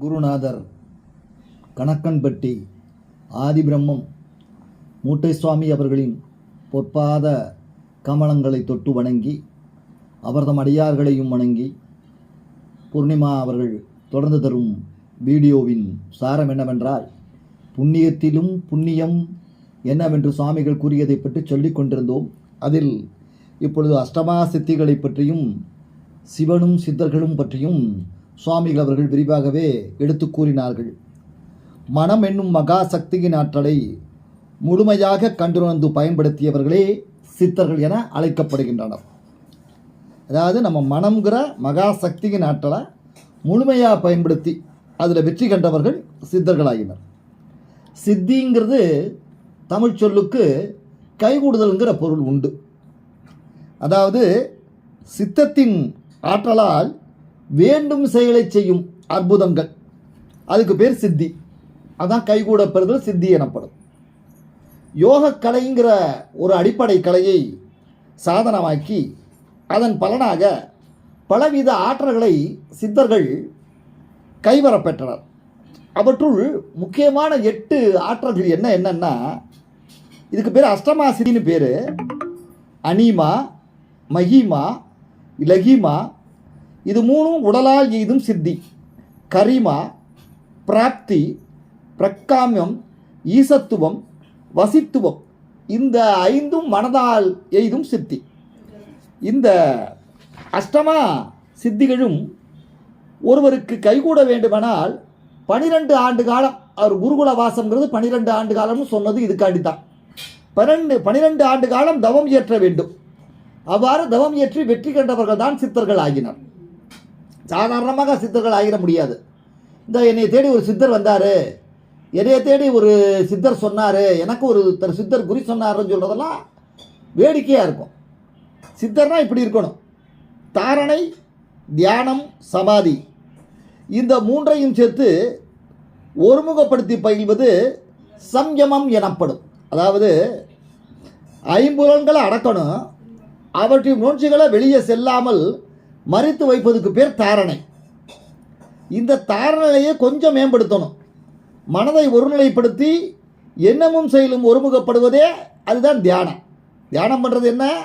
குருநாதர் கணக்கன்பட்டி ஆதிபிரம்மம் மூட்டை சுவாமி அவர்களின் பொற்பாத கமலங்களை தொட்டு வணங்கி அவர்தம் அடியார்களையும் வணங்கி பூர்ணிமா அவர்கள் தொடர்ந்து தரும் வீடியோவின் சாரம் என்னவென்றால் புண்ணியத்திலும் புண்ணியம் என்னவென்று சுவாமிகள் கூறியதை பற்றி சொல்லிக் கொண்டிருந்தோம். அதில் இப்பொழுது அஷ்டமா சித்திகளை பற்றியும் சிவனும் சித்தர்களும் பற்றியும் சுவாமிகள் அவர்கள் விரிவாகவே எடுத்து கூறினார்கள். மனம் என்னும் மகா சக்தியின் ஆற்றலை முழுமையாக கண்டுணர்ந்து பயன்படுத்தியவர்களே சித்தர்கள் என அழைக்கப்படுகின்றனர். அதாவது நம்ம மனம்ங்கிற மகா சக்தியின் ஆற்றலை முழுமையாக பயன்படுத்தி அதில் வெற்றி கண்டவர்கள் சித்தர்களாகினர் சித்திங்கிறது தமிழ் சொல்லுக்கு கைகூடுதல்ங்கிற பொருள் உண்டு. அதாவது சித்தத்தின் ஆற்றலால் வேண்டும் செயலை செய்யும் அற்புதங்கள். அதுக்கு பேர் சித்தி. அதான் கைகூட பெறுதல் சித்தி எனப்படும். யோக கலைங்கிற ஒரு அடிப்படை கலையை சாதனமாக்கி அதன் பலனாக பலவித ஆற்றல்களை சித்தர்கள் கைவரப்பெற்றனர் அவற்றுள் முக்கியமான எட்டு ஆற்றல்கள் என்ன என்னன்னா இதுக்கு பேர் அஷ்டமா சித்தின்னு பேர். அனிமா மகிமா லகிமா இது மூணும் உடலால் எய்தும் சித்தி. கரிமா பிராப்தி பிரக்காமியம் ஈசத்துவம் வசித்துவம். இந்த ஐந்தும் மனதால் எய்தும் சித்தி. இந்த அஷ்டமா சித்திகளும் ஒருவருக்கு கைகூட வேண்டுமானால் பனிரெண்டு ஆண்டு காலம் அவர் குருகுல வாசம்ங்கிறது பனிரெண்டு ஆண்டு காலம்னு சொன்னது இதுக்காண்டி தான் பன்னெண்டு பனிரெண்டு ஆண்டு காலம் தவம் இயற்ற வேண்டும். அவ்வாறு தவம் இயற்றி வெற்றி கண்டவர்கள் தான் சித்தர்கள் ஆகினர். சாதாரணமாக சித்தர்கள் ஆகிட முடியாது. இந்த என்னை தேடி ஒரு சித்தர் வந்தார். என்னைய தேடி ஒரு சித்தர் சொன்னார். எனக்கு ஒரு சித்தர் குறி சொன்னாருன்னு சொல்கிறதெல்லாம் வேடிக்கையாக இருக்கும். சித்தர்னா இப்படி இருக்கணும். தாரணை தியானம் சமாதி. இந்த மூன்றையும் சேர்த்து ஒருமுகப்படுத்தி பயில்வது சம்யமம் எனப்படும். அதாவது ஐம்புலன்களை அடக்கணும். அவற்றின் உணர்ச்சிகளை வெளியே செல்லாமல் மறித்து வைப்பதுக்கு பேர் தாரணை. இந்த தாரணையை கொஞ்சம் மேம்படுத்தணும். மனதை ஒருநிலைப்படுத்தி எண்ணமும் செயலும் ஒருமுகப்படுவதே அதுதான் தியானம். தியானம் பண்ணுறது என்ன?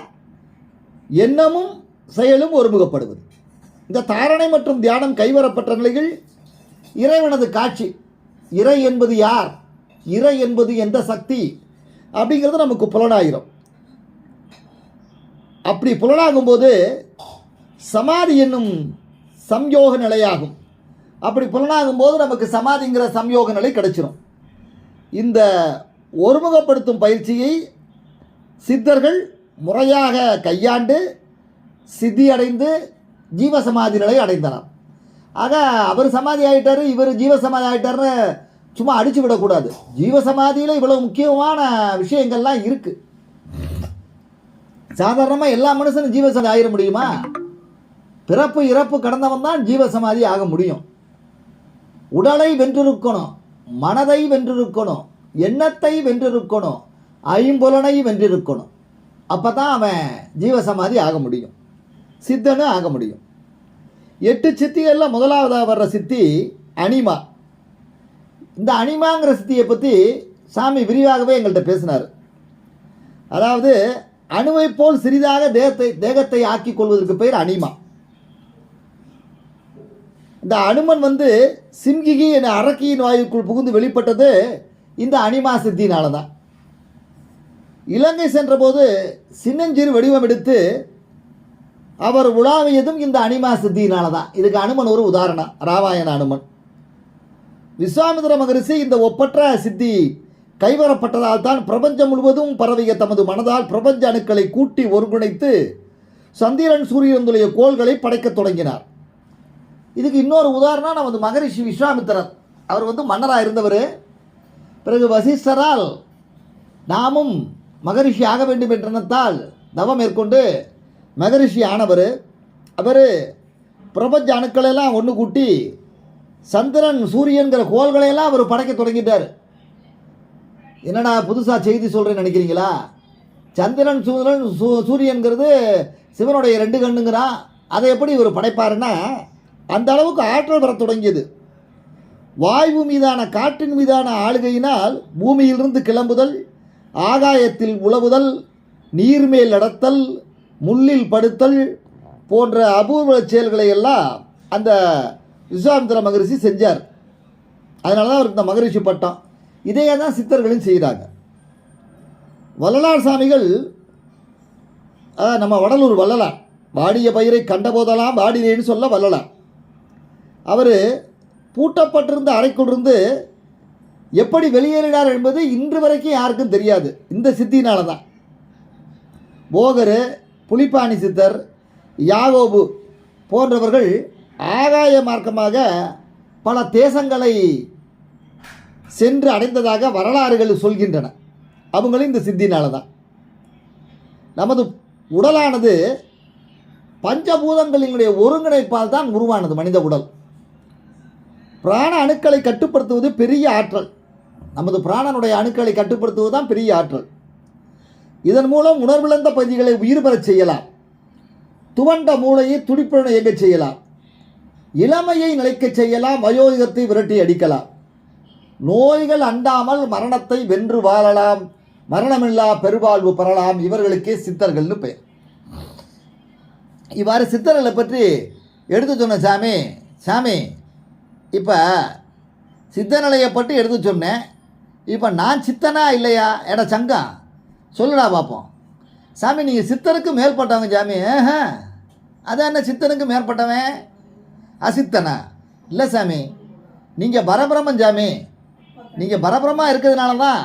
எண்ணமும் செயலும் ஒருமுகப்படுவது. இந்த தாரணை மற்றும் தியானம் கைவரப்பட்ட நிலையில் இறைவனது காட்சி இறை என்பது யார் இறை என்பது எந்த சக்தி அப்படிங்கிறது நமக்கு புலனாயிரும். அப்படி புலனாகும்போது சமாதி என்னும் சம்யோக நிலையாகும். அப்படி புலனாகும்போது நமக்கு சமாதிங்கிற சம்யோக நிலை கிடைச்சிடும் இந்த ஒருமுகப்படுத்தும் பயிற்சியை சித்தர்கள் முறையாக கையாண்டு சித்தி அடைந்து ஜீவசமாதி நிலை அடைந்தனர். ஆக அவர் சமாதி ஆகிட்டார் இவர் ஜீவசமாதி ஆகிட்டார்னு சும்மா அடிச்சு விடக்கூடாது. ஜீவசமாதியில் இவ்வளோ முக்கியமான விஷயங்கள்லாம் இருக்குது சாதாரணமாக எல்லா மனுஷனும் ஜீவசமாதி ஆகிட முடியுமா? பிறப்பு இறப்பு கடந்தவன் தான் ஜீவசமாதி ஆக முடியும். உடலை வென்றிருக்கணும் மனதை வென்றிருக்கணும் எண்ணத்தை வென்றிருக்கணும் ஐம்புலனை வென்றிருக்கணும். அப்போ தான் அவன் ஜீவசமாதி ஆக முடியும். சித்தனு ஆக முடியும். எட்டு சித்திகளில் முதலாவதாக வர்ற சித்தி அனிமா. இந்த அனிமாங்கிற சித்தியை பற்றி சாமி விரிவாகவே எங்கள்கிட்ட பேசினார். அதாவது அணுவை போல் சிறிதாக தேகத்தை தேகத்தை ஆக்கிக் கொள்வதற்கு பெயர் அனிமா. இந்த அனுமன் வந்து சிம்கிகி என அரக்கியின் வாயுக்குள் புகுந்து வெளிப்பட்டது இந்த அனிமா சித்தினால தான் இலங்கை சென்றபோது சின்னஞ்சிறு வடிவம் எடுத்து அவர் உலாவியதும் இந்த அனிமா சித்தியினால தான் இதுக்கு அனுமன் ஒரு உதாரணம் ராமாயண அனுமன். விஸ்வாமித்திர மகரிஷி இந்த ஒப்பற்ற சித்தி கைவரப்பட்டதால் தான் பிரபஞ்சம் முழுவதும் பரவிய தமது மனதால் பிரபஞ்ச அணுக்களை கூட்டி ஒருங்கிணைத்து சந்திரன் சூரியன் கோள்களை படைக்கத் தொடங்கினார். இதுக்கு இன்னொரு உதாரணம் நமது மகரிஷி விஸ்வாமித்திரர். அவர் வந்து மன்னராக இருந்தவர். பிறகு வசிஷ்டரால் நாமும் மகரிஷி ஆக வேண்டும் என்ற எண்ணத்தால் தவம் மேற்கொண்டு மகரிஷி ஆனவர். அவர் பிரபஞ்ச அணுக்களெல்லாம் ஒன்று கூட்டி சந்திரன் சூரியன்கிற கோள்களையெல்லாம் அவர் படைக்க தொடங்கிட்டார். என்னடா புதுசாக செய்தி சொல்கிறேன்னு நினைக்கிறீங்களா? சந்திரன் சூரியன் சூ சூரியன்கிறது சிவனுடைய ரெண்டு கண்ணுங்கிறான். அதை எப்படி இவர் படைப்பாருன்னா அந்த அளவுக்கு ஆற்றல் பெற தொடங்கியது. வாயு மீதான காற்றின் மீதான ஆளுகையினால் பூமியிலிருந்து கிளம்புதல் ஆகாயத்தில் உழவுதல் நீர்மேல் நடத்தல் முள்ளில் படுத்தல் போன்ற அபூர்வ செயல்களை எல்லாம் அந்த விஸ்வாமித்திர மகரிஷி செஞ்சார். அதனால தான் அவருக்கு இந்த மகரிஷி பட்டம். இதையே தான் சித்தர்களும் செய்கிறாங்க. வள்ளலார் சாமிகள் நம்ம வடலூர் வள்ளலார். வாடிய பயிரை கண்டபோதெல்லாம் வாடினேன்னு சொல்ல வள்ளலார். அவர் பூட்டப்பட்டிருந்த அறைக்குள்ளிருந்து எப்படி வெளியேறினார் என்பது இன்று வரைக்கும் யாருக்கும் தெரியாது. இந்த சித்தினால தான். போகர் புலிப்பாணி சித்தர் யாகோபு போன்றவர்கள் ஆகாய மார்க்கமாக பல தேசங்களை சென்று அடைந்ததாக வரலாறுகள் சொல்கின்றன. அவங்களும் இந்த சித்தினால தான். நமது உடலானது பஞ்சபூதங்களினுடைய ஒருங்கிணைப்பால் தான் உருவானது மனித உடல். பிராண அணுக்களை கட்டுப்படுத்துவது பெரிய ஆற்றல். நமது பிராணனுடைய அணுக்களை கட்டுப்படுத்துவது தான் பெரிய ஆற்றல். இதன் மூலம் உணர்விழந்த பகுதிகளை உயிர் பெறச் செய்யலாம். துவண்ட மூளையை துடிப்புடன் இயங்கச் செய்யலாம். இளமையை நிலைக்கச் செய்யலாம். வயோதிகத்தை விரட்டி அடிக்கலாம். நோய்கள் அண்டாமல் மரணத்தை வென்று வாழலாம். மரணமில்லா பெருவாழ்வு பெறலாம். இவர்களுக்கே சித்தர்கள்னு பெயர். இவ்வாறு சித்தர்களை பற்றி எடுத்து சொன்ன சாமி சாமி இப்போ சித்தநிலையை பற்றி எடுத்து சொன்னேன். இப்போ நான் சித்தனா இல்லையா? எட சங்கம் சொல்லுடா பார்ப்போம் சாமி நீங்கள் சித்தனுக்கு மேற்பட்டவங்க சாமி. அதான் என்ன சித்தனுக்கு மேற்பட்டவன்? அசித்தனா? இல்லை சாமி நீங்கள் பரபிரமன் சாமி. நீங்கள் பரபிரமாக இருக்கிறதுனால தான்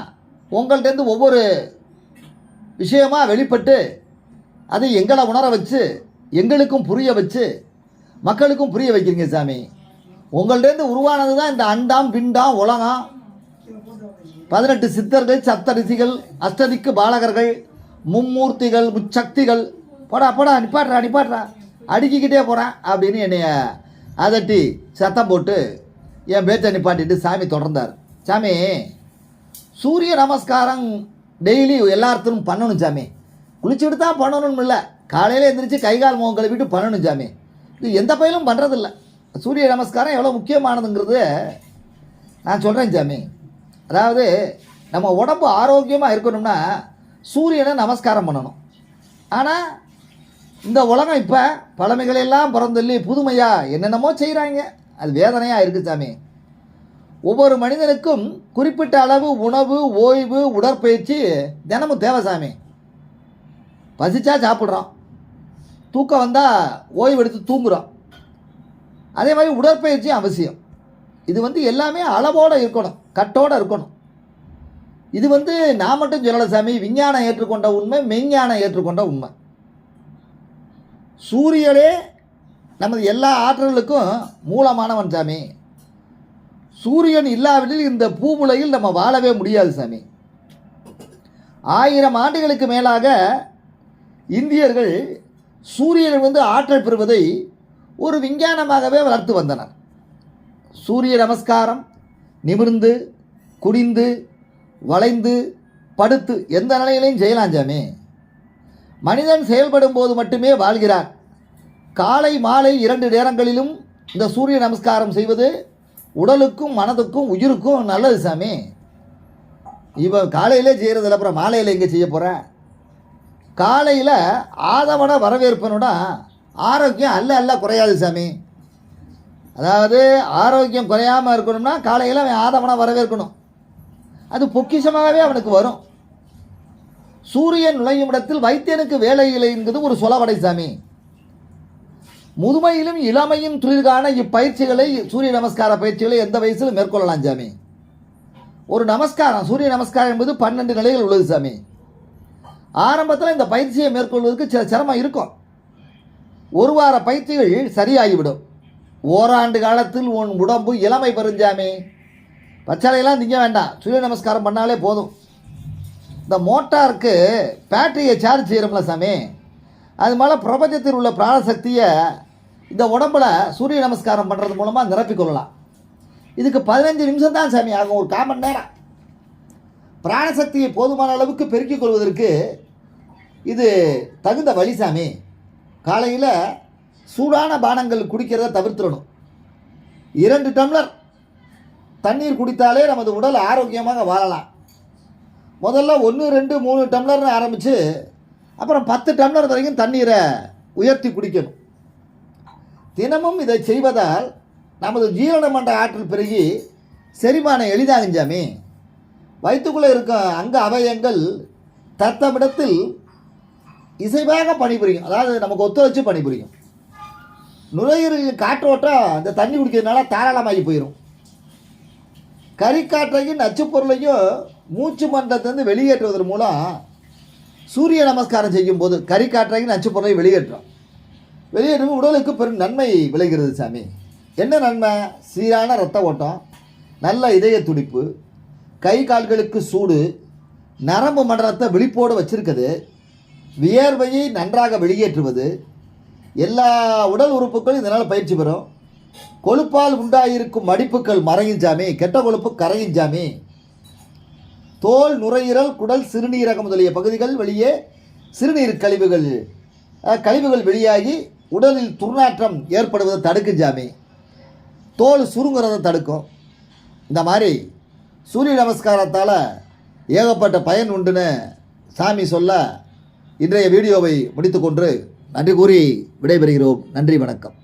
உங்கள்கிட்டேருந்து ஒவ்வொரு விஷயமாக வெளிப்பட்டு அதை எங்களை உணர வச்சு எங்களுக்கும் புரிய வச்சு மக்களுக்கும் புரிய வைக்கிறீங்க சாமி. உங்கள்டேருந்து உருவானது தான் இந்த அண்டாம் பிண்டாம் உலகம். பதினெட்டு சித்தர்கள் சப்தரிசிகள் அஷ்டதிக்கு பாலகர்கள் மும்மூர்த்திகள் முச்சக்திகள். போடா போடா நிப்பாட்றா நிப்பாட்றா அடுக்கிக்கிட்டே போகிறேன் அப்படின்னு என்னைய அதட்டி சத்தம் போட்டு என் பேச்சை நிப்பாட்டிட்டு சாமி தொடர்ந்தார். சாமி சூரிய நமஸ்காரம் டெய்லி எல்லாத்துக்கும் பண்ணணும் சாமி. குளிச்சுட்டு தான் பண்ணணும்னு இல்லை. காலையில் எழுந்திரிச்சு கை கால் முகம் கழுவிட்டு பண்ணணும் சாமி. இது எந்த பயிலும் பண்ணுறதில்ல சூரிய நமஸ்காரம் எவ்வளோ முக்கியமானதுங்கிறது நான் சொல்கிறேன் சாமி. அதாவது நம்ம உடம்பு ஆரோக்கியமாக இருக்கணும்னா சூரியனை நமஸ்காரம் பண்ணணும். ஆனால் இந்த உலகம் இப்போ பழமைகளெல்லாம் பிறந்தள்ளி புதுமையாக என்னென்னமோ செய்கிறாங்க அது வேதனையாக இருக்குது சாமி. ஒவ்வொரு மனிதனுக்கும் குறிப்பிட்ட அளவு உணவு ஓய்வு உடற்பயிற்சி தினமும் தேவை சாமி. பசிச்சா சாப்பிட்றோம். தூக்கம் வந்தால் ஓய்வு எடுத்து தூங்குகிறோம் அதே மாதிரி உடற்பயிற்சி அவசியம். இது வந்து எல்லாமே அளவோடு இருக்கணும் கட்டோடு இருக்கணும். இது வந்து நான் மட்டும் சொல்லலை சாமி விஞ்ஞானம் ஏற்றுக்கொண்ட உண்மை மெய்ஞானம் ஏற்றுக்கொண்ட உண்மை. சூரியனே நமது எல்லா ஆற்றல்களுக்கும் மூலமானவன் சாமி. சூரியன் இல்லாவிடில் இந்த பூமுலையில் நம்ம வாழவே முடியாது சாமி. ஆயிரம் ஆண்டுகளுக்கு மேலாக இந்தியர்கள் சூரியன் வந்து ஆற்றல் பெறுவதை ஒரு விஞ்ஞானமாகவே வளர்த்து வந்தனர். சூரிய நமஸ்காரம் நிமிர்ந்து குடிந்து வளைந்து படுத்து எந்த நிலையிலையும் செய்யலாம் சாமி. மனிதன் செயல்படும் போது மட்டுமே வாழ்கிறார். காலை மாலை இரண்டு நேரங்களிலும் இந்த சூரிய நமஸ்காரம் செய்வது உடலுக்கும் மனதுக்கும் உயிருக்கும் நல்லது சாமி. இவன் காலையிலே செய்கிறதில்ல அப்புறம் மாலையில் எங்கே செய்ய போகிற காலையில் ஆதவன வரவேற்பனுடா ஆரோக்கியம் அல்ல அல்ல குறையாது சாமி. அதாவது ஆரோக்கியம் குறையாமல் இருக்கணும்னா காலையில் அவன் ஆதவனாக வரவேற்கணும். அது பொக்கிஷமாகவே அவனுக்கு வரும். சூரியன் நுழையும் இடத்தில் வைத்தியனுக்கு வேலை இல்லை என்பது ஒரு சொலவடை சாமி. முதுமையிலும் இளமையும் துளிர்கான இப்பயிற்சிகளை சூரிய நமஸ்கார பயிற்சிகளை எந்த வயசிலும் மேற்கொள்ளலாம் சாமி. ஒரு நமஸ்காரம் சூரிய நமஸ்காரம் என்பது பன்னெண்டு நிலைகள் உள்ளது சாமி. ஆரம்பத்தில் இந்த பயிற்சியை மேற்கொள்வதற்கு சில சிரமம் இருக்கும். ஒரு வார பயிற்சிகள் சரியாகிவிடும். ஓராண்டு காலத்தில் உன் உடம்பு இளமை பெறுஞ்சாமி. பச்சாலையெல்லாம் திங்க வேண்டாம். சூரிய நமஸ்காரம் பண்ணாலே போதும். இந்த மோட்டாருக்கு பேட்டரியை சார்ஜ் செய்கிறோம்ல சாமி. அது மேலே பிரபஞ்சத்தில் உள்ள பிராணசக்தியை இந்த உடம்புல சூரிய நமஸ்காரம் பண்ணுறது மூலமாக நிரப்பிக்கொள்ளலாம் இதுக்கு பதினஞ்சு நிமிஷம் தான் சாமி ஆகும். ஒரு காமன் நேரம். பிராணசக்தியை போதுமான அளவுக்கு பெருக்கிக் கொள்வதற்கு இது தகுந்த வழி சாமி. காலையில் சூடான பானங்கள் குடிக்கிறத தவிர்த்துடணும். இரண்டு டம்ளர் தண்ணீர் குடித்தாலே நமது உடல் ஆரோக்கியமாக வாழலாம். முதல்ல ஒன்று ரெண்டு மூணு டம்ளர்னு ஆரம்பித்து அப்புறம் பத்து டம்ளர் வரைக்கும் தண்ணீரை உயர்த்தி குடிக்கணும். தினமும் இதை செய்வதால் நமது ஜீரண மண்ட ஆற்றல் பெருகி செரிமானம் எளிதாகும் சாமி. வயிற்றுக்குள்ளே இருக்கும் அங்க அவயங்கள் தத்தமிடத்தில் இசைவாக பணிபுரியும். அதாவது நமக்கு ஒத்துழைச்சு பணிபுரியும். நுரையீரலின் காற்றோட்டம் இந்த தண்ணி குடிக்கிறதுனால தாராளமாகி போயிடும் கறிக்காற்றையும் நச்சுப் பொருளையும் மூச்சு மண்டலத்திலேருந்து வெளியேற்றுவதன் மூலம் சூரிய நமஸ்காரம் செய்யும்போது கறிக்காற்றையும் நச்சுப் பொருளையும் வெளியேற்றும். வெளியேற்றும் உடலுக்கு பெரும் நன்மை விளைகிறது சாமி. என்ன நன்மை? சீரான இரத்த ஓட்டம் நல்ல இதய துடிப்பு கை கால்களுக்கு சூடு நரம்பு மண்டலத்தை விழிப்போடு வச்சுருக்குது. வியர்வையை நன்றாக வெளியேற்றுவது எல்லா உடல் உறுப்புகளும் இதனால் பயிற்சி பெறும். கொழுப்பால் உண்டாயிருக்கும் மடிப்புகள் மறையும் கெட்ட கொழுப்பு கரையும் தோல் நுரையீரல் குடல் சிறுநீரகம் முதலிய பகுதிகள் வெளியே சிறுநீர் கழிவுகள் கழிவுகள் வெளியாகி உடலில் துர்நாற்றம் ஏற்படுவதை தடுக்கும் தோல் சுருங்குறதை தடுக்கும். இந்த மாதிரி சூரிய நமஸ்காரத்தால் ஏகப்பட்ட பயன் உண்டுன்னு சாமி சொல்ல இன்றைய வீடியோவை முடித்துக்கொண்டு நன்றி கூறி விடைபெறுகிறோம். நன்றி வணக்கம்.